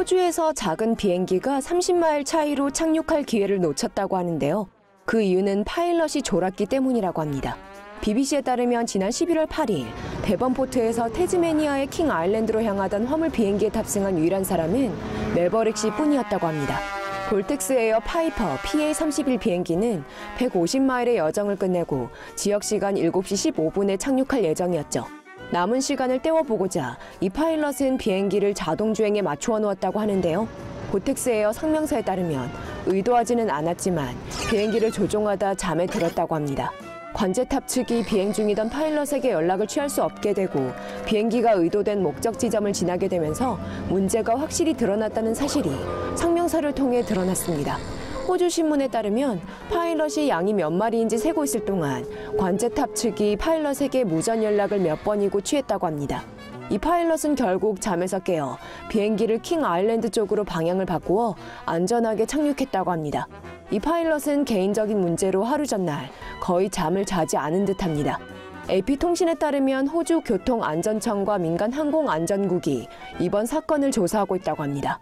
호주에서 작은 비행기가 30마일 차이로 착륙할 기회를 놓쳤다고 하는데요. 그 이유는 파일럿이 졸았기 때문이라고 합니다. BBC에 따르면 지난 11월 8일 데번포트에서 태즈메니아의 킹 아일랜드로 향하던 화물 비행기에 탑승한 유일한 사람은 멜버릭 씨뿐이었다고 합니다. 볼텍스 에어 파이퍼 PA-31 비행기는 150마일의 여정을 끝내고 지역 시간 7시 15분에 착륙할 예정이었죠. 남은 시간을 때워보고자 이 파일럿은 비행기를 자동 주행에 맞추어 놓았다고 하는데요. 보텍스 에어 성명서에 따르면 의도하지는 않았지만 비행기를 조종하다 잠에 들었다고 합니다. 관제탑 측이 비행 중이던 파일럿에게 연락을 취할 수 없게 되고 비행기가 의도된 목적 지점을 지나게 되면서 문제가 확실히 드러났다는 사실이 성명서를 통해 드러났습니다. 호주 신문에 따르면 파일럿이 양이 몇 마리인지 세고 있을 동안 관제탑 측이 파일럿에게 무전 연락을 몇 번이고 취했다고 합니다. 이 파일럿은 결국 잠에서 깨어 비행기를 킹 아일랜드 쪽으로 방향을 바꾸어 안전하게 착륙했다고 합니다. 이 파일럿은 개인적인 문제로 하루 전날 거의 잠을 자지 않은 듯합니다. AP통신에 따르면 호주 교통안전청과 민간 항공안전국이 이번 사건을 조사하고 있다고 합니다.